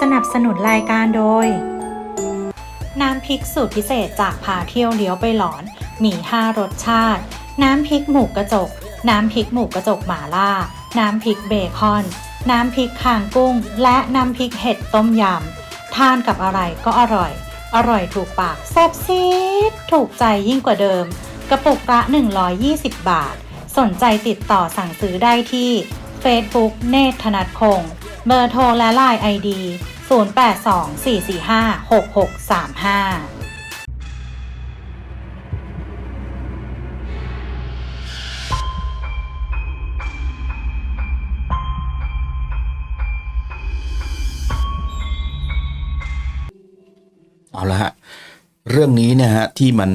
สนับสนุนรายการโดย น้ำพริกสูตรพิเศษจากพาเที่ยวเลี้ยวไปหลอน มีห้ารสชาติ น้ำพริกหมูกระจก น้ำพริกหมูกระจกหมาล่า น้ำพริกเบคอน น้ำพริกคางกุ้ง และน้ำพริกเห็ดต้มยำ ทานกับอะไรก็อร่อย อร่อยถูกปากแซ่บซีดถูกใจยิ่งกว่าเดิม กระปุกละ120 บาท สนใจติดต่อสั่งซื้อได้ที่ Facebook เนตรธนัทคง เบอร์โทรและไลน์ ID 0824456635เอาละฮะเรื่องนี้นะฮะที่มัน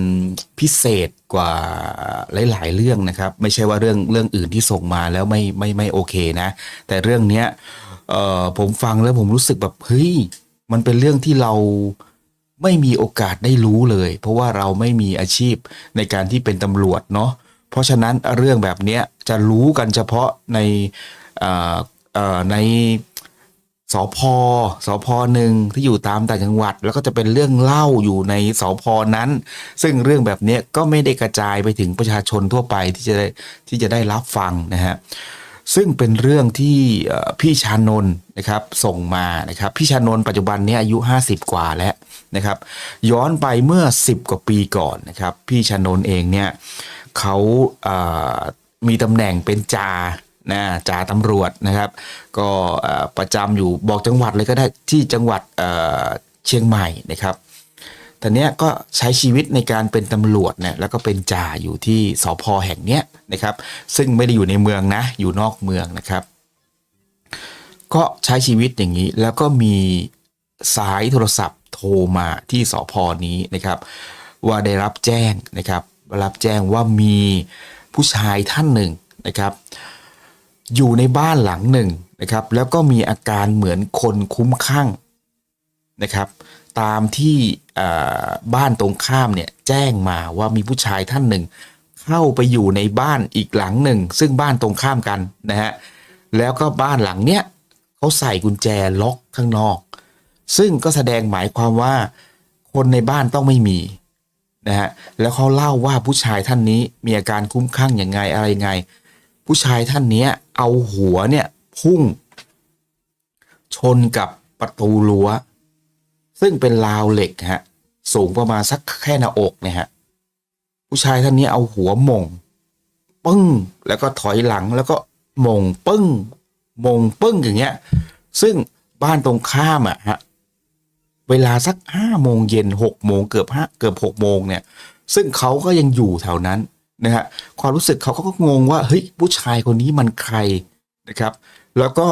พิเศษกว่าหลาย ๆ เรื่องนะครับ ไม่ใช่ว่าเรื่องเรื่องอื่นที่ส่งมาแล้วไม่ไม่ไม่โอเคนะ แต่เรื่องเนี้ย เอ่อผมฟังแล้วผมรู้สึกแบบเฮ้ยมันเป็นเรื่องที่เราไม่มีโอกาสได้รู้เลย เพราะว่าเราไม่มีอาชีพในการที่เป็นตำรวจเนาะเพราะฉะนั้นเรื่องแบบเนี้ยจะรู้กันเฉพาะในอ่อเอ่อในสพสพหนึ่งที่อยู่ตามต่างจังหวัด แล้วก็จะเป็นเรื่องเล่าอยู่ในสพนั้น ซึ่งเรื่องแบบนี้ก็ไม่ได้กระจายไปถึงประชาชนทั่วไปที่จะได้ที่จะได้รับฟังนะฮะ ซึ่งเป็นเรื่องที่พี่ชานนท์นะครับส่งมานะครับพี่ชานนท์ปัจจุบันนี้อายุ 50 กว่าแล้วนะครับ ย้อนไปเมื่อ 10 กว่าปีก่อนนะครับพี่ชานนท์เองเนี่ยเขาเอ่อมีตำแหน่งเป็นจ่านะจ่าตำรวจนะครับ ก็ประจำอยู่บอกจังหวัดเลยก็ได้ที่จังหวัดเเชียงใหม่นะครับ ต่เนี้ก็ใช้ชีวิตในการเป็นตำรวจเนี่ยแล้วก็เป็นจ่าอยู่ที่สพแห่งเนี้ยนะครับ ซึ่งไม่ได้อยู่ในเมืองนะ อยู่นอกเมืองนะครับ ก็ใช้ชีวิตอย่างนี้แล้วก็มีสายโทรศัพท์โทรมาที่สพนี้นะครับ ว่าได้รับแจ้งนะครับรับแจ้งว่ามีผู้ชายท่านหนึ่งนะครับ อยู่ในบ้านหลังหนึ่งนะครับ แล้วก็มีอาการเหมือนคนคุ้มข้างนะครับ ตามที่ บ้านตรงข้ามเนี่ยแจ้งมาว่ามีผู้ชายท่านหนึ่ง เข้าไปอยู่ในบ้านอีกหลังหนึ่ง ซึ่งบ้านตรงข้ามกันนะฮะแล้วก็บ้านหลังเนี้ยเขาใส่กุญแจล็อกข้างนอก ซึ่งก็แสดงหมายความว่าคนในบ้านต้องไม่มีนะฮะแล้วเขาเล่าว่าผู้ชายท่านนี้มีอาการคุ้มข้างอย่างไงอะไรยังไง ผู้ชายท่านเนี้ยเอาหัวเนี่ยพุ่ง ชนกับประตูรั้ว ซึ่งเป็นราวเหล็กฮะสูงประมาณสักแค่หน้าอกเนี่ยฮะผู้ชายท่านนี้เอาหัวมงปึ้ง แล้วก็ถอยหลังแล้วก็มงปึ้งมงปึ้งอย่างเงี้ย ซึ่งบ้านตรงข้ามอะฮะเวลาสักห้าโมงเย็นหกโมงเกือบห้าเกือบหกโมงเนี่ย ซึ่งเขาก็ยังอยู่แถวนั้นนะฮะความรู้สึกเขาก็งงว่าเฮ้ยผู้ชายคนนี้มันใครนะครับ แล้วก็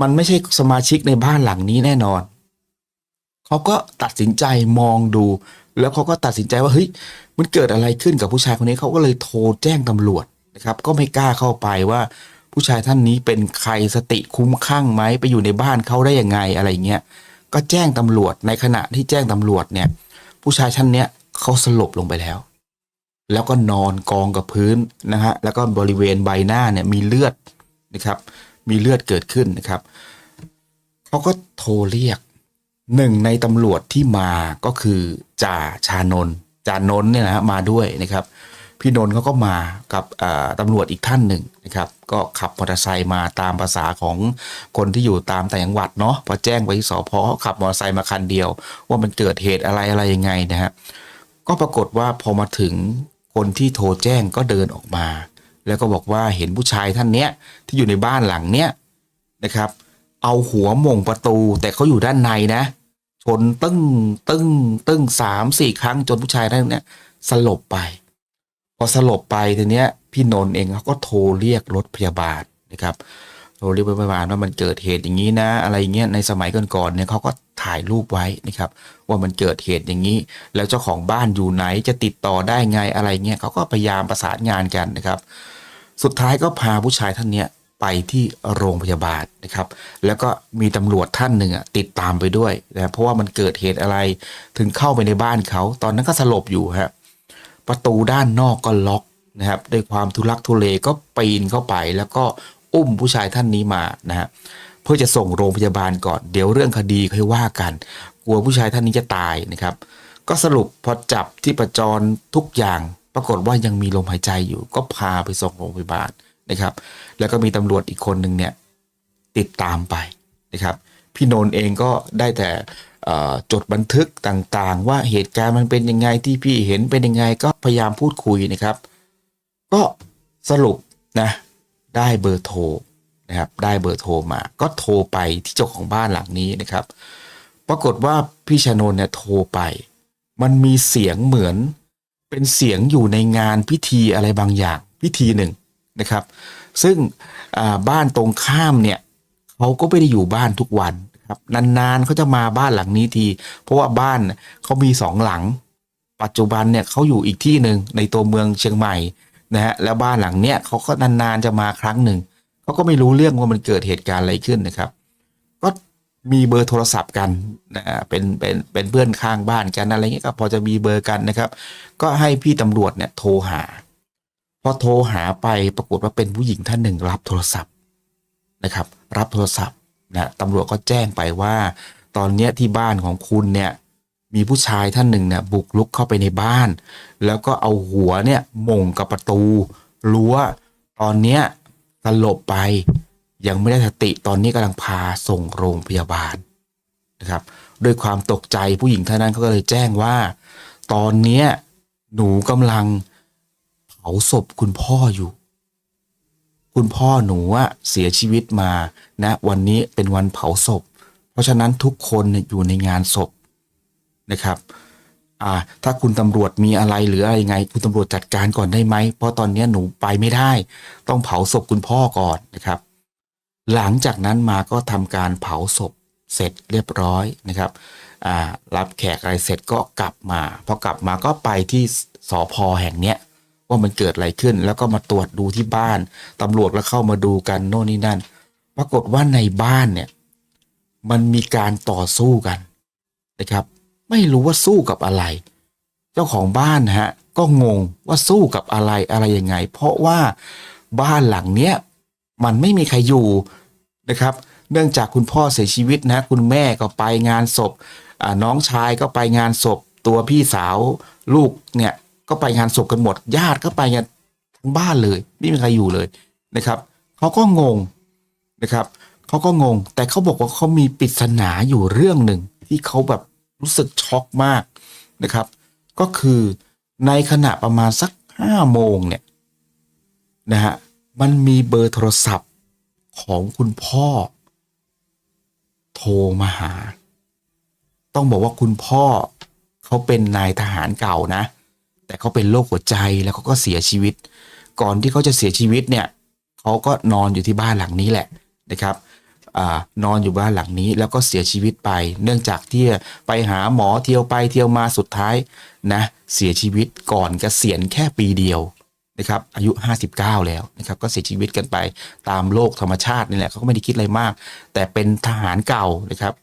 มันไม่ใช่สมาชิกในบ้านหลังนี้แน่นอน เขาก็ตัดสินใจมองดู แล้วเขาก็ตัดสินใจว่าเฮ้ยมันเกิดอะไรขึ้นกับผู้ชายคนนี้เขาก็เลยโทรแจ้งตำรวจนะครับ ก็ไม่กล้าเข้าไปว่าผู้ชายท่านนี้เป็นใครสติคุ้มข้างไหมไปอยู่ในบ้านเขาได้ยังไงอะไรเงี้ยก็แจ้งตำรวจในขณะที่แจ้งตำรวจเนี่ย ผู้ชายท่านเนี้ยเขาสลบลงไปแล้ว แล้วก็นอนกองกับพื้นนะฮะแล้วก็บริเวณใบหน้าเนี่ยมีเลือดนะครับ มีเลือดเกิดขึ้นนะครับเขาก็โทรเรียก หนึ่งในตำรวจที่มาก็คือจ่าชานนจ่านนเนี่ยนะฮะมาด้วยนะครับ พี่นนท์เขาก็มากับตำรวจอีกท่านหนึ่งนะครับ ก็ขับมอเตอร์ไซค์มาตามภาษาของคนที่อยู่ตามแต่จังหวัดเนาะพอแจ้งไปที่สพเขาขับมอเตอร์ไซค์มาคันเดียว ว่ามันเกิดเหตุอะไรอะไรยังไงนะฮะก็ปรากฏว่าพอมาถึงคนที่โทรแจ้งก็เดินออกมา แล้วก็บอกว่าเห็นผู้ชายท่านเนี้ยที่อยู่ในบ้านหลังเนี้ยนะครับ เอาหัวมงประตูแต่เขาอยู่ด้านในนะ นตึ้งตึ้งตึ้งสามสี่ครั้งจนผู้ชายท่านเนี้ยสลบไป พอสลบไปทีเนี้ยพี่นนท์เองเขาก็โทรเรียกรถพยาบาลนะครับโทรเรียกรถพยาบาลว่ามันเกิดเหตุอย่างนี้นะ อะไรเงี้ยในสมัยก่อนๆเนี่ยเขาก็ถ่ายรูปไว้นะครับ ว่ามันเกิดเหตุอย่างนี้ แล้วเจ้าของบ้านอยู่ไหนจะติดต่อได้ไงอะไรเงี้ยเขาก็พยายามประสานงานกันนะครับ สุดท้ายก็พาผู้ชายท่านเนี้ย ไปที่โรงพยาบาลนะครับ แล้วก็มีตำรวจท่านหนึ่งอะติดตามไปด้วยนะเพราะว่ามันเกิดเหตุอะไรถึงเข้าไปในบ้านเขา ตอนนั้นก็สลบอยู่ฮะประตูด้านนอกก็ล็อกนะครับด้วยความทุลักทุเลก็ปีนเข้าไป แล้วก็อุ้มผู้ชายท่านนี้มานะฮะพพื่อจะส่งโรงพยาบาลก่อน เดี๋ยวเรื่องคดีค่อยว่ากัน กลัวผู้ชายท่านนี้จะตายนะครับ ก็สรุปพอจับที่ประจรทุกอย่าง ปรากฏว่ายังมีลมหายใจอยู่ ก็พาไปส่งโรงพยาบาล นะครับ แล้วก็มีตำรวจอีกคนหนึ่งเนี่ยติดตามไปนะครับ พี่นนท์เองก็ได้แต่จดบันทึกต่างๆ ว่าเหตุการณ์มันเป็นยังไงที่พี่เห็นเป็นยังไงก็พยายามพูดคุยนะครับ ก็สรุปนะได้เบอร์โทรนะครับได้เบอร์โทรมา ก็โทรไปที่เจ้าของบ้านหลังนี้นะครับ ปรากฏว่าพี่ชนนเนี่ยโทรไป มันมีเสียงเหมือนเป็นเสียงอยู่ในงานพิธีอะไรบางอย่างพิธีหนึ่ง นะครับ ซึ่งบ้านตรงข้ามเนี่ยเขาก็ไม่ได้อยู่บ้านทุกวันครับนานๆเขาจะมาบ้านหลังนี้ที เพราะว่าบ้านเขามีสองหลัง ปัจจุบันเนี่ยเขาอยู่อีกที่หนึ่งในตัวเมืองเชียงใหม่นะฮะแล้วบ้านหลังเนี้ยเขาก็นานๆจะมาครั้งหนึ่งเขาก็ไม่รู้เรื่องว่ามันเกิดเหตุการณ์อะไรขึ้นนะครับ ก็มีเบอร์โทรศัพท์กันนะฮะเป็นเป็นเป็นเพื่อนข้างบ้านกันอะไรเงี้ยก็พอจะมีเบอร์กันนะครับ ก็ให้พี่ตำรวจเนี่ยโทรหา อโทรหาไปปรากฏว่าเป็นผู้หญิงท่านหนึ่งรับโทรศัพท์นะครับ รับโทรศัพท์นะตำรวจก็แจ้งไปว่า ตอนนี้ที่บ้านของคุณเนี่ยมีผู้ชายท่านหนึ่งเนี่ยบุกลุกเข้าไปในบ้าน แล้วก็เอาหัวเนี่ยมงกับประตูรั้วตอนเนี้ยสลบไปยังไม่ได้สติตอนนี้กำลังพาส่งโรงพยาบาลนะครับด้วยความตกใจผู้หญิงท่านนั้นเขาก็เลยแจ้งว่า ตอนเนี้ยหนูกำลังาศพคุณพ่ออยู่ คุณพ่อหนูอะเสียชีวิตมานะ วันนี้เป็นวันเผาศพ เพราะฉะนั้นทุกคนอยู่ในงานศพนะครับอ่าถ้าคุณตำรวจมีอะไรหรืออะไรไง คุณตำรวจจัดการก่อนได้ไหม เพราะตอนนี้หนูไปไม่ได้ ต้องเผาศพคุณพ่อก่อนนะครับ หลังจากนั้นมาก็ทำการเผาศพเสร็จเรียบร้อยนะครับอ่ารับแขกอะไรเสร็จก็กลับมาพอกลับมาก็ไปที่สอพอแห่งเนี้ย ว่ามันเกิดอะไรขึ้น แล้วก็มาตรวจดูที่บ้านตำรวจก็เข้ามาดูกันโน่นนี่นั่น ปรากฏว่าในบ้านเนี่ยมันมีการต่อสู้กันนะครับ ไม่รู้ว่าสู้กับอะไร เจ้าของบ้านนะฮะก็งงว่าสู้กับอะไรอะไรยังไง เพราะว่าบ้านหลังเนี้ยมันไม่มีใครอยู่นะครับ เนื่องจากคุณพ่อเสียชีวิตนะคุณแม่ก็ไปงานศพน้องชายก็ไปงานศพตัวพี่สาวลูกเนี่ย ก็ไปงานศพกันหมด ญาติก็ไปกันทั้งบ้านเลยไม่มีใครอยู่เลยนะครับเขาก็งงนะครับเขาก็งง แต่เขาบอกว่าเขามีปริศนาอยู่เรื่องหนึ่งที่เขาแบบรู้สึกช็อกมากนะครับ ก็คือในขณะประมาณสักห้าโมงเนี่ยนะฮะมันมีเบอร์โทรศัพท์ของคุณพ่อ โทรมาหา ต้องบอกว่าคุณพ่อเขาเป็นนายทหารเก่านะ แต่เขาเป็นโรคหัวใจแล้วเขาก็เสียชีวิต ก่อนที่เขาจะเสียชีวิตเนี่ยเขาก็นอนอยู่ที่บ้านหลังนี้แหละนะครับอนอนอยู่บ้านหลังนี้แล้วก็เสียชีวิตไป เนื่องจากที่ไปหาหมอเที่ยวไปเที่ยวมาสุดท้ายนะเสียชีวิตก่อนเกษียณแค่ปีเดียวนะครับอายุ 59 แล้วนะครับก็เสียชีวิตกันไปตามโลกธรรมชาตินี่แหละเขาก็ไม่ได้คิดอะไรมาก แต่เป็นทหารเก่านะครับ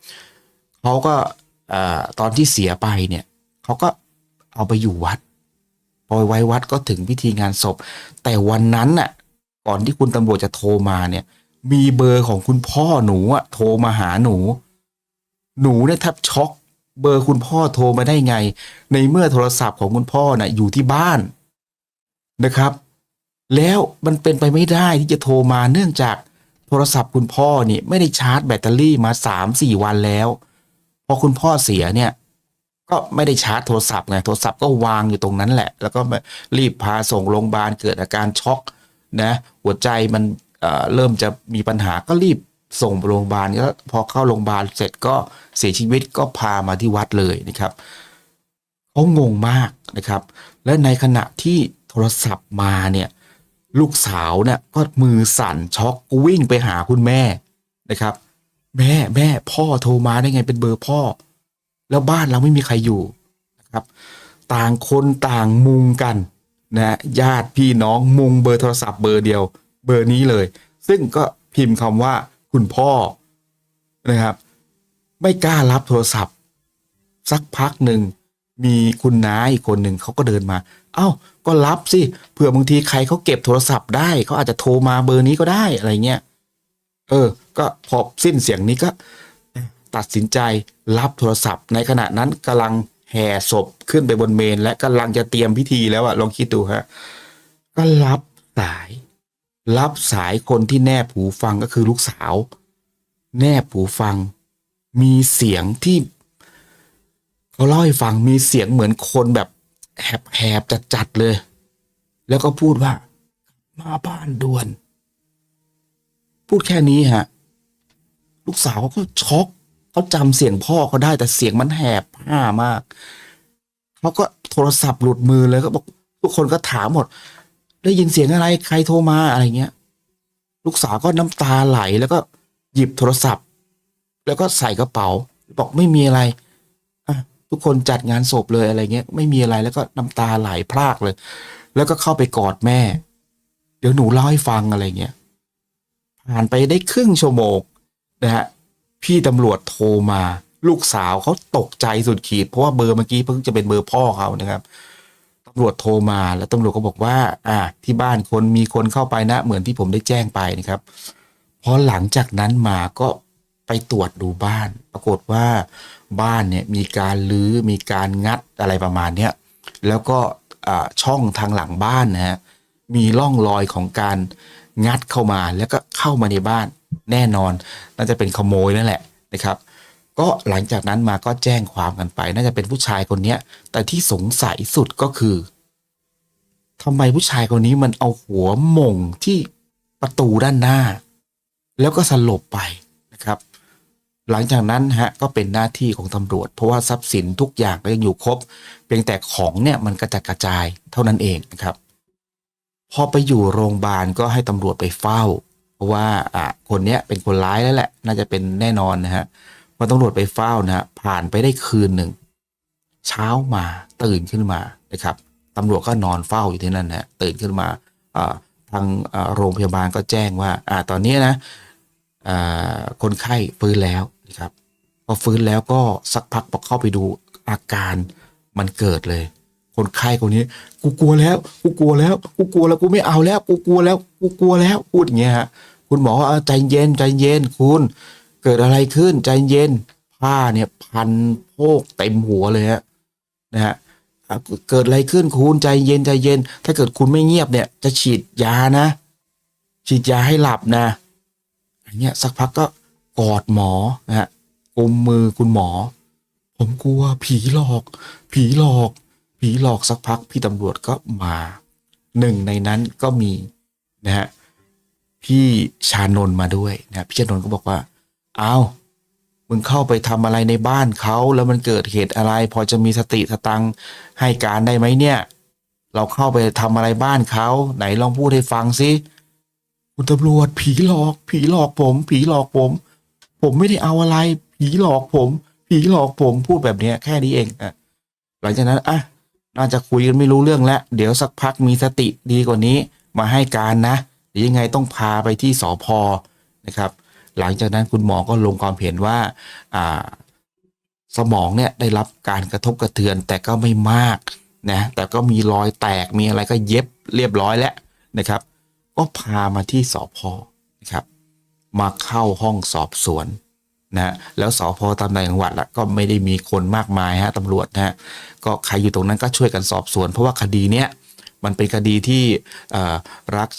เขาก็ตอนที่เสียไปเนี่ยเขาก็เอาไปอยู่วัด พอยไว้วัดก็ถึงพิธีงานศพ แต่วันนั้นน่ะ ก่อนที่คุณตำรวจจะโทรมาเนี่ย มีเบอร์ของคุณพ่อหนูอะโทรมาหาหนู หนูเนี่ยแทบช็อก เบอร์คุณพ่อโทรมาได้ไง ในเมื่อโทรศัพท์ของคุณพ่อน่ะอยู่ที่บ้านนะครับ แล้วมันเป็นไปไม่ได้ที่จะโทรมาเนื่องจากโทรศัพท์คุณพ่อนี่ไม่ได้ชาร์จแบตเตอรี่มาสามสี่วันแล้ว พอคุณพ่อเสียเนี่ย ก็ไม่ได้ชาร์จโทรศัพท์ไงโทรศัพท์ก็วางอยู่ตรงนั้นแหละ แล้วก็รีบพาส่งโรงพยาบาลเกิดอาการช็อกนะหัวใจมันเเริ่มจะมีปัญหาก็รีบส่งโรงพยาบาลแล้วพอเข้าโรงพยาบาลเสร็จก็เสียชีวิตก็พามาที่วัดเลยนะครับเขางงมากนะครับ และในขณะที่โทรศัพท์มาเนี่ยลูกสาวเนี่ยก็มือสั่นช็อกวิ่งไปหาคุณแม่นะครับ แม่แม่พ่อโทรมาได้ไงเป็นเบอร์พ่อ แล้วบ้านเราไม่มีใครอยู่นะครับ ต่างคนต่างมุงกันนะญาติพี่น้องมุงเบอร์โทรศัพท์เบอร์เดียว เบอร์นี้เลย ซึ่งก็พิมพ์คำว่าคุณพ่อนะครับ ไม่กล้ารับโทรศัพท์ สักพักหนึ่งมีคุณน้าอีกคนหนึ่งเขาก็เดินมา เอ้า ก็รับสิ เผื่อบางทีใครเขาเก็บโทรศัพท์ได้เขาอาจจะโทรมาเบอร์นี้ก็ได้อะไรเงี้ย เออ ก็พอสิ้นเสียงนี้ก็ ตัดสินใจรับโทรศัพท์ ในขณะนั้นกำลังแห่ศพขึ้นไปบนเมน และกำลังจะเตรียมพิธีแล้วอะลองคิดดูฮะก็รับสาย รับสายคนที่แนบหูฟังก็คือลูกสาว แนบหูฟัง มีเสียงที่เขาเล่าให้ฟังมีเสียงเหมือนคนแบบแหบๆจัดๆเลย แล้วก็พูดว่า มาบ้านด่วน พูดแค่นี้ฮะ ลูกสาวเขาก็ช็อก เขาจำเสียงพ่อเขาได้แต่เสียงมันแหบห้ามากเขาก็โทรศัพท์หลุดมือเลยก็บอกทุกคนก็ถามหมด ได้ยินเสียงอะไรใครโทรมาอะไรเงี้ย ลูกสาวก็น้ำตาไหลแล้วก็หยิบโทรศัพท์ แล้วก็ใส่กระเป๋า บอกไม่มีอะไรอะทุกคนจัดงานศพเลยอะไรเงี้ย ไม่มีอะไรแล้วก็น้ำตาไหลพรากเลย แล้วก็เข้าไปกอดแม่ เดี๋ยวหนูเล่าให้ฟังอะไรเงี้ยผ่านไปได้ครึ่งชั่วโมงนะฮะ พี่ตำรวจโทรมา ลูกสาวเขาตกใจสุดขีด เพราะว่าเบอร์เมื่อกี้เพิ่งจะเป็นเบอร์พ่อเขานะครับตำรวจโทรมาแล้วตำรวจก็บอกว่า อ่า ที่บ้านคนมีคนเข้าไปนะ เหมือนที่ผมได้แจ้งไปนะครับพอหลังจากนั้นมาก็ไปตรวจดูบ้าน ปรากฏว่าบ้านเนี่ยมีการลื้อมีการงัดอะไรประมาณเนี้ยแล้วก็ช่องทางหลังบ้านนะฮะมีร่องรอยของการงัดเข้ามาแล้วก็เข้ามาในบ้าน แน่นอน น่าจะเป็นขโมยนั่นแหละนะครับก็หลังจากนั้นมาก็แจ้งความกันไป น่าจะเป็นผู้ชายคนเนี้ย แต่ที่สงสัยสุดก็คือทำไมผู้ชายคนนี้มันเอาหัวหม่งที่ประตูด้านหน้า แล้วก็สลบไปนะครับ หลังจากนั้นฮะก็เป็นหน้าที่ของตำรวจ เพราะว่าทรัพย์สินทุกอย่างก็ยังอยู่ครบ เพียงแต่ของเนี่ยมันกระจัดกระจายเท่านั้นเองนะครับ พอไปอยู่โรงพยาบาลก็ให้ตำรวจไปเฝ้า เพราะว่าอะคนเนี้ยเป็นคนร้ายแล้วแหละ น่าจะเป็นแน่นอนนะฮะพอตำรวจไปเฝ้านะฮะผ่านไปได้คืนหนึ่ง เช้ามาตื่นขึ้นมานะครับตำรวจก็นอนเฝ้าอยู่ที่นั่นนะฮะตื่นขึ้นมาอ่าทางโรงพยาบาลก็แจ้งว่าอ่าตอนนี้นะคนไข้ฟื้นแล้วนะครับพอฟื้นแล้วก็สักพักพอเข้าไปดูอาการมันเกิดเลย คนไข้คนนี้ กูกลัวแล้ว กูกลัวแล้ว กูกลัวแล้ว กูไม่เอาแล้ว กูกลัวแล้ว กูกลัวแล้ว พูดอย่างเงี้ยฮะ คุณหมอว่าใจเย็นใจเย็นคุณ เกิดอะไรขึ้นใจเย็น ผ้าเนี่ยพันโพกเต็มหัวเลยฮะนะฮะอะเกิดอะไรขึ้นคุณใจเย็นใจเย็น ถ้าเกิดคุณไม่เงียบเนี่ย จะฉีดยานะ ฉีดยาให้หลับนะอย่างเงี้ยสักพักก็กอดหมอนะฮะกุมมือคุณหมอ ผมกลัวผีหลอก ผีหลอก ผีหลอกสักพักพี่ตำรวจก็มาหนึ่งในนั้นก็มีนะฮะพี่ชานนมาด้วยนะพี่ชานนก็บอกว่าอ้าวมึงเข้าไปทำอะไรในบ้านเขาแล้วมันเกิดเหตุอะไร พอจะมีสติสตังให้การได้ไหมเนี่ย เราเข้าไปทำอะไรบ้านเขาไหนลองพูดให้ฟังสิคุณตำรวจผีหลอก ผีหลอกผม ผีหลอกผม ผมไม่ได้เอาอะไร ผีหลอกผม ผีหลอกผมพูดแบบเนี้ยแค่นี้เองอะหลังจากนั้นอะ น่าจะคุยกันไม่รู้เรื่องแล้ว เดี๋ยวสักพักมีสติดีกว่านี้มาให้การนะหรือยังไงต้องพาไปที่สอพอนะครับ หลังจากนั้นคุณหมอก็ลงความเห็นว่าอ่าสมองเนี่ยได้รับการกระทบกระเทือนแต่ก็ไม่มากนะแต่ก็มีรอยแตกมีอะไรก็เย็บเรียบร้อยแล้วนะครับ ก็พามาที่สอพอนะครับ มาเข้าห้องสอบสวน นะแล้วสพตามในจังหวัดละก็ไม่ได้มีคนมากมายฮะตำรวจนะฮะก็ใครอยู่ตรงนั้นก็ช่วยกันสอบสวน เพราะว่าคดีเนี้ยมันเป็นคดีที่รัก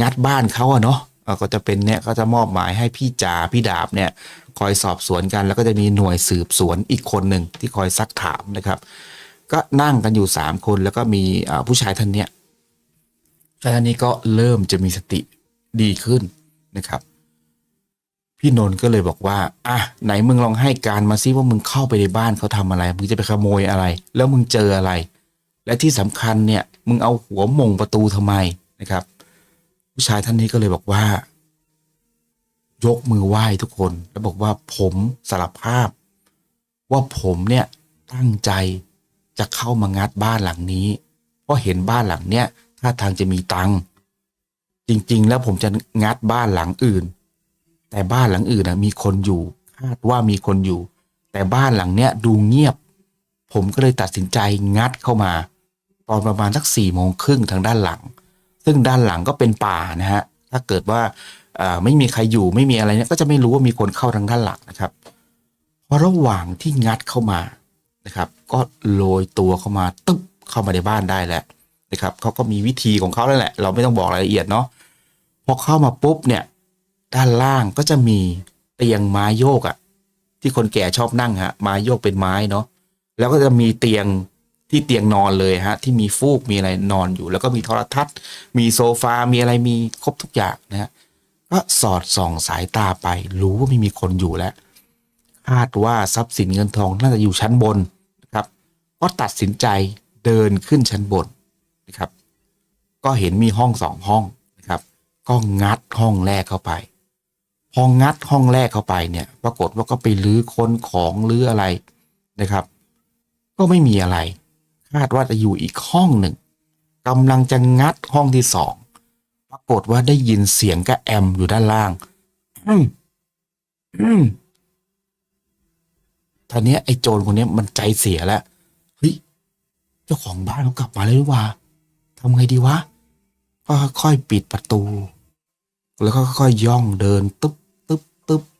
งัดบ้านเขาอะเนาะก็จะเป็นเนี่ยก็จะมอบหมายให้พี่จ่าพี่ดาบเนี่ยคอยสอบสวนกัน แล้วก็จะมีหน่วยสืบสวนอีกคนหนึ่งที่คอยซักถามนะครับ ก็นั่งกันอยู่สามคนแล้วก็มีผู้ชายท่านเนี้ยชายท่านนี้ก็เริ่มจะมีสติดีขึ้นนะครับ พี่นนท์ก็เลยบอกว่า อะไหนมึงลองให้การมาซิว่ามึงเข้าไปในบ้านเขาทำอะไร มึงจะไปขโมยอะไร แล้วมึงเจออะไร และที่สำคัญเนี่ยมึงเอาหัวมงประตูทำไมนะครับ ผู้ชายท่านนี้ก็เลยบอกว่า ยกมือไหว้ทุกคน แล้วบอกว่าผมสารภาพ ว่าผมเนี่ยตั้งใจจะเข้ามางัดบ้านหลังนี้ เพราะเห็นบ้านหลังเนี้ยท่าทางจะมีตังค์จริง ๆ แล้วผมจะงัดบ้านหลังอื่น แต่บ้านหลังอื่นนะมีคนอยู่คาดว่ามีคนอยู่ แต่บ้านหลังเนี้ยดูเงียบ ผมก็เลยตัดสินใจงัดเข้ามา ตอนประมาณสักสี่โมงครึ่งทางด้านหลัง ซึ่งด้านหลังก็เป็นป่านะฮะถ้าเกิดว่าไม่มีใครอยู่ไม่มีอะไรเนี่ยก็จะไม่รู้ว่ามีคนเข้าทางด้านหลังนะครับเพราะระหว่างที่งัดเข้ามานะครับ ก็โรยตัวเข้ามาตึ๊บเข้ามาในบ้านได้แล้วนะครับเขาก็มีวิธีของเขาแล้วแหละ เราไม่ต้องบอกรายละเอียดเนาะพอเข้ามาปุ๊บเนี่ย ด้านล่างก็จะมีเตียงไม้โยกอะที่คนแก่ชอบนั่งฮะไม้โยกเป็นไม้เนาะแล้วก็จะมีเตียงที่เตียงนอนเลยฮะ ที่มีฟูกมีอะไรนอนอยู่ แล้วก็มีโทรทัศน์ มีโซฟา มีอะไรมีครบทุกอย่างนะฮะก็สอดส่องสายตาไป รู้ว่าไม่มีคนอยู่แล้วคาดว่าทรัพย์สินเงินทองน่าจะอยู่ชั้นบนนะครับ ก็ตัดสินใจเดินขึ้นชั้นบนนะครับ ก็เห็นมีห้องสองห้องนะครับ ก็งัดห้องแรกเข้าไป พองัดห้องแรกเข้าไปเนี่ย ปรากฏว่าก็ไปลื้อค้นของลื้ออะไรนะครับ ก็ไม่มีอะไร คาดว่าจะอยู่อีกห้องหนึ่งกำลังจะงัดห้องที่สองปรากฏว่าได้ยินเสียงกระแอมอยู่ด้านล่างอืมอืมทีเนี้ยไอ้โจรคนนี้มันใจเสียแล้วเฮ้ยเจ้าของบ้านเขากลับมาแล้วนี่หว่าทำไงดีวะก็ค่อยปิดประตู แล้วก็ค่อยย่องเดินตึ๊บ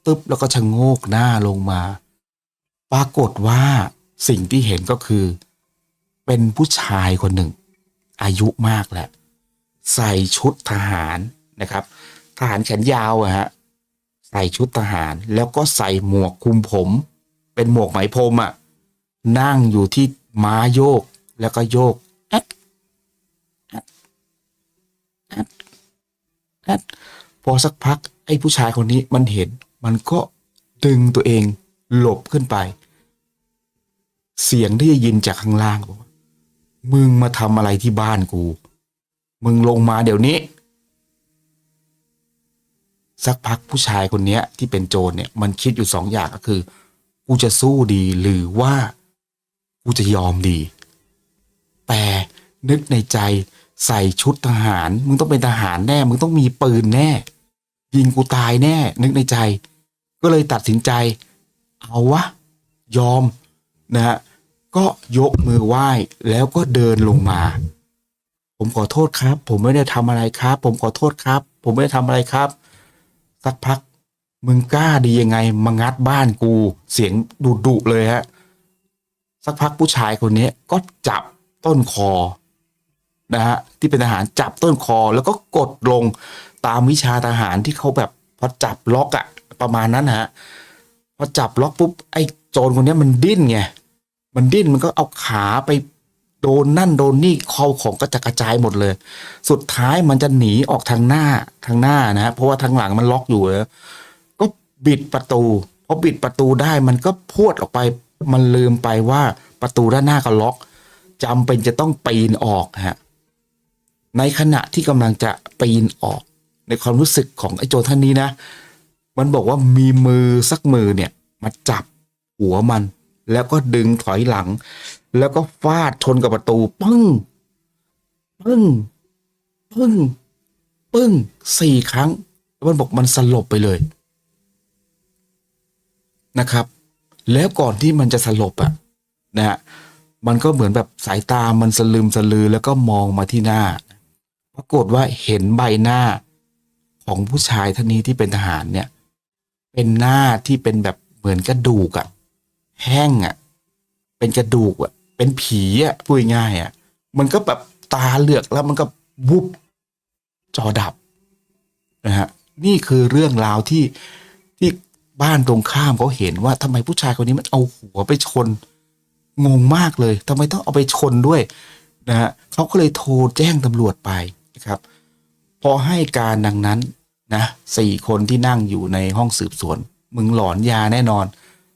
ตึ๊บแล้วก็ชะโงกหน้าลงมา ปรากฏว่าสิ่งที่เห็นก็คือ เป็นผู้ชายคนหนึ่ง อายุมากแหล้วใส่ชุดทหารนะครับ ทหารแขนยาวอะฮะใส่ชุดทหารแล้วก็ใส่หมวกคลุมผม เป็นหมวกไหมพรมอะนั่งอยู่ที่ม้าโยกแล้วก็โยกแอดแอดแอดแอดพอสักพักไอ้ผู้ชายคนนี้มันเห็น มันก็ดึงตัวเองหลบขึ้นไป เสียงที่ได้ยินจากข้างล่างบอกว่ามึงมาทำอะไรที่บ้านกู มึงลงมาเดี๋ยวนี้ สักพักผู้ชายคนนี้ที่เป็นโจรเนี่ย มันคิดอยู่สองอย่างก็คือ กูจะสู้ดีหรือว่า กูจะยอมดี แต่นึกในใจใส่ชุดทหาร มึงต้องเป็นทหารแน่ มึงต้องมีปืนแน่ ยิงกูตายแน่ นึกในใจ ก็เลยตัดสินใจ เอาวะ ยอมนะฮะก็ยกมือไหว้แล้วก็เดินลงมา ผมขอโทษครับ ผมไม่ได้ทำอะไรครับ ผมขอโทษครับ ผมไม่ได้ทำอะไรครับ สักพักมึงกล้าดียังไงมางัดบ้านกู เสียงดุดุเลยฮะสักพักผู้ชายคนนี้ก็จับต้นคอนะฮะที่เป็นทหารจับต้นคอแล้วก็กดลงตามวิชาทหารที่เขาแบบพอจับล็อกอะ ประมาณนั้นฮะพอจับล็อกปุ๊บไอ้โจรคนนี้มันดิ้นไงมันดิ้นมันก็เอาขาไปโดนนั่นโดนนี่คอของก็จะกระจายหมดเลย สุดท้ายมันจะหนีออกทางหน้าทางหน้านะฮะเพราะว่าทางหลังมันล็อกอยู่แล้วก็บิดประตูพอบิดประตูได้มันก็พวดออกไป มันลืมไปว่าประตูด้านหน้าก็ล็อกจำเป็นจะต้องปีนออกฮะในขณะที่กำลังจะปีนออกในความรู้สึกของไอ้โจท่านนี้นะ มันบอกว่ามีมือสักมือเนี่ยมาจับหัวมัน แล้วก็ดึงถอยหลัง แล้วก็ฟาดชนกับประตูปึ้งปึ้งปึ้งปึ้งสี่ครั้ง แล้วมันบอกมันสลบไปเลยนะครับ แล้วก่อนที่มันจะสลบอะนะฮะมันก็เหมือนแบบสายตามันสลืมสลือแล้วก็มองมาที่หน้า ปรากฏว่าเห็นใบหน้าของผู้ชายท่านนี้ที่เป็นทหารเนี่ย เป็นหน้าที่เป็นแบบเหมือนกระดูกอะแห้งอะเป็นกระดูกอะเป็นผีอะพูดง่ายอะมันก็แบบตาเหลือกแล้วมันก็วุบจอดับนะฮะนี่คือเรื่องราวที่ที่บ้านตรงข้ามเขาเห็นว่าทำไมผู้ชายคนนี้มันเอาหัวไปชนงงมากเลยทำไมต้องเอาไปชนด้วยนะฮะเขาก็เลยโทรแจ้งตำรวจไปนะครับ พอให้การดังนั้น นะสี่คนที่นั่งอยู่ในห้องสืบสวน มึงหลอนยาแน่นอน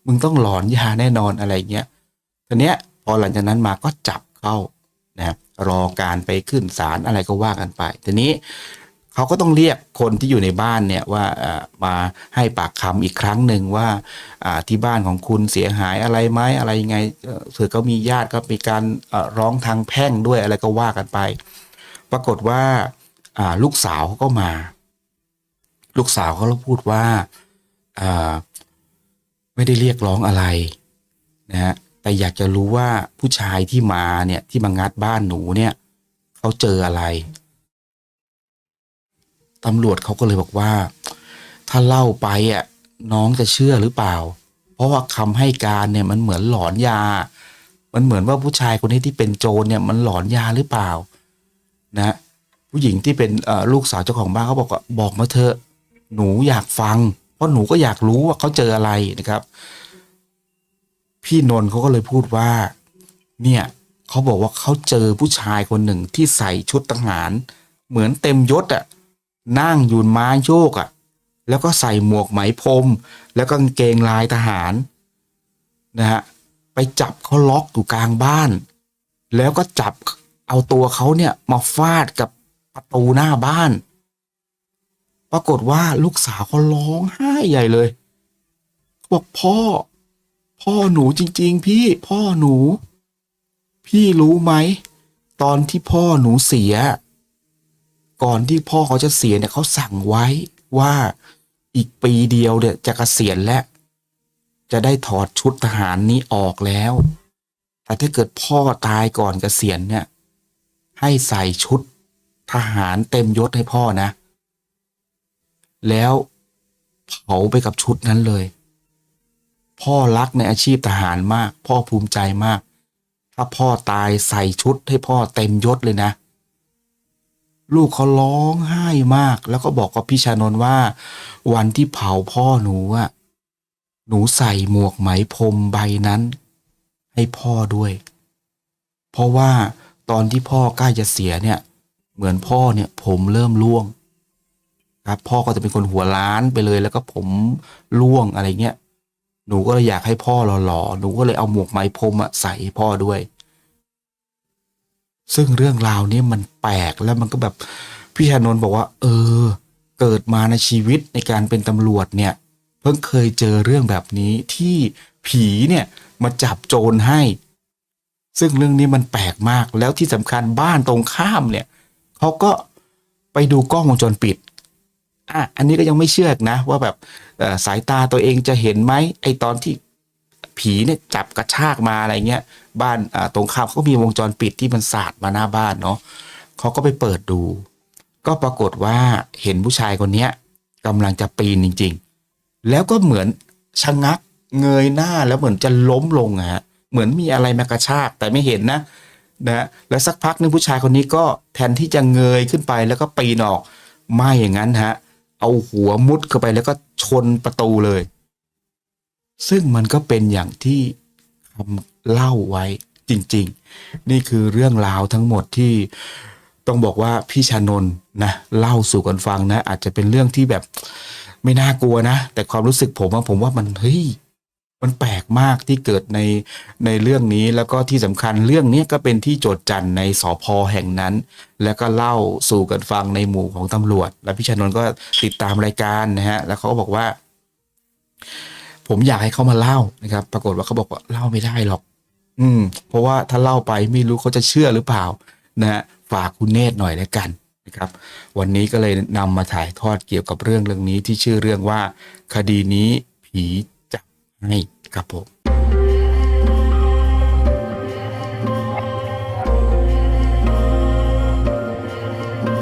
มึงต้องหลอนยาแน่นอนอะไรเงี้ยทีเนี้ยพอหลังจากนั้นมาก็จับเข้านะครับรอการไปขึ้นศาลอะไรก็ว่ากันไปทีนี้เขาก็ต้องเรียกคนที่อยู่ในบ้านเนี่ยว่าเออมาให้ปากคำอีกครั้งหนึ่งว่าอ่าที่บ้านของคุณเสียหายอะไรไหมอะไรยังไงเผื่อเขามีญาติก็มีการร้องทางแพ่งด้วยอะไรก็ว่ากันไป ปรากฏว่าลูกสาวเขาก็มา ลูกสาวเขาพูดว่าไม่ได้เรียกร้องอะไรนะฮะแต่อยากจะรู้ว่าผู้ชายที่มาเนี่ยที่มางัดบ้านหนูเนี่ยเขาเจออะไรตำรวจเขาก็เลยบอกว่า ถ้าเล่าไปอะน้องจะเชื่อหรือเปล่า เพราะว่าคำให้การเนี่ยมันเหมือนหลอนยา มันเหมือนว่าผู้ชายคนนี้ที่เป็นโจรเนี่ยมันหลอนยาหรือเปล่า นะ ผู้หญิงที่เป็นลูกสาวเจ้าของบ้านเขาบอกว่าบอกมาเถอะ หนูอยากฟัง เพราะหนูก็อยากรู้ว่าเขาเจออะไรนะครับ พี่นนท์เขาก็เลยพูดว่า เนี่ยเขาบอกว่าเขาเจอผู้ชายคนหนึ่งที่ใส่ชุดทหาร เหมือนเต็มยศอะนั่งอยู่ม้าโยกอะแล้วก็ใส่หมวกไหมพรมแล้วก็กางเกงลายทหารนะฮะไปจับเขาล็อกอยู่กลางบ้าน แล้วก็จับเอาตัวเขาเนี่ยมาฟาดกับประตูหน้าบ้าน ปรากฏว่าลูกสาวเขาร้องไห้ใหญ่เลยบอกพ่อ พ่อหนูจริง ๆ พี่พ่อหนู พี่รู้ไหม ตอนที่พ่อหนูเสีย ก่อนที่พ่อเขาจะเสียเนี่ยเขาสั่งไว้ว่าอีกปีเดียวเนี่ยจะเกษียณแล้วจะได้ถอดชุดทหารนี้ออกแล้ว แต่ถ้าเกิดพ่อตายก่อนเกษียณเนี่ย ให้ใส่ชุดทหารเต็มยศให้พ่อนะ แล้วเผาไปกับชุดนั้นเลย พ่อรักในอาชีพทหารมาก พ่อภูมิใจมาก ถ้าพ่อตายใส่ชุดให้พ่อเต็มยศเลยนะ ลูกเขาร้องไห้มาก แล้วก็บอกกับพี่ชานนท์ว่า วันที่เผาพ่อหนูอะหนูใส่หมวกไหมพรมใบนั้น ให้พ่อด้วย เพราะว่าตอนที่พ่อใกล้จะเสียเนี่ย เหมือนพ่อเนี่ยผมเริ่มร่วง ครับ พ่อก็จะเป็นคนหัวล้านไปเลย แล้วก็ผมร่วงอะไรเงี้ยหนูก็เลยอยากให้พ่อหล่อๆหนูก็เลยเอาหมวกไหมพรมอะใส่ให้พ่อด้วย ซึ่งเรื่องราวนี้มันแปลกแล้วมันก็แบบพี่ชานนท์บอกว่า เออ เกิดมาในชีวิตในการเป็นตำรวจเนี่ย เพิ่งเคยเจอเรื่องแบบนี้ที่ผีเนี่ยมาจับโจรให้ ซึ่งเรื่องนี้มันแปลกมากแล้วที่สำคัญบ้านตรงข้ามเนี่ยเขาก็ไปดูกล้องวงจรปิด อะอันนี้ก็ยังไม่เชื่อนะ ว่าแบบสายตาตัวเองจะเห็นไหมไอตอนที่ผีเนี่ยจับกระชากมาอะไรเงี้ย บ้านตรงข้ามเขาก็มีวงจรปิดที่มันสาดมาหน้าบ้านเนาะเขาก็ไปเปิดดู ก็ปรากฏว่าเห็นผู้ชายคนเนี้ยกำลังจะปีนจริง ๆ แล้วก็เหมือนชะงักเงยหน้าแล้วเหมือนจะล้มลงอะฮะเหมือนมีอะไรมากระชากแต่ไม่เห็นนะนะแล้วสักพักหนึงผู้ชายคนนี้ก็แทนที่จะเงยขึ้นไปแล้วก็ปีนออกไม่อย่างนั้นฮะ เอาหัวมุดเข้าไปแล้วก็ชนประตูเลย ซึ่งมันก็เป็นอย่างที่คำเล่าไว้จริง ๆ นี่คือเรื่องราวทั้งหมดที่ต้องบอกว่าพี่ชานนนะเล่าสู่กันฟังนะ อาจจะเป็นเรื่องที่แบบไม่น่ากลัวนะ แต่ความรู้สึกผมว่าผมว่ามันเฮ้ย มันแปลกมากที่เกิดในในเรื่องนี้แล้วก็ที่สำคัญเรื่องนี้ก็เป็นที่โจทย์จันในสพแห่งนั้น แล้วก็เล่าสู่กันฟังในหมู่ของตำรวจ และพี่ชานนท์ก็ติดตามรายการนะฮะแล้วเขาก็บอกว่า ผมอยากให้เขามาเล่านะครับ ปรากฏว่าเขาบอกว่าเล่าไม่ได้หรอก อืม เพราะว่าถ้าเล่าไปไม่รู้เขาจะเชื่อหรือเปล่า นะฮะฝากคุณเนตรหน่อยแล้วกันนะครับ วันนี้ก็เลยนำมาถ่ายทอดเกี่ยวกับเรื่องเรื่องนี้ที่ชื่อเรื่องว่า คดีนี้ผีจับให้ ครับผม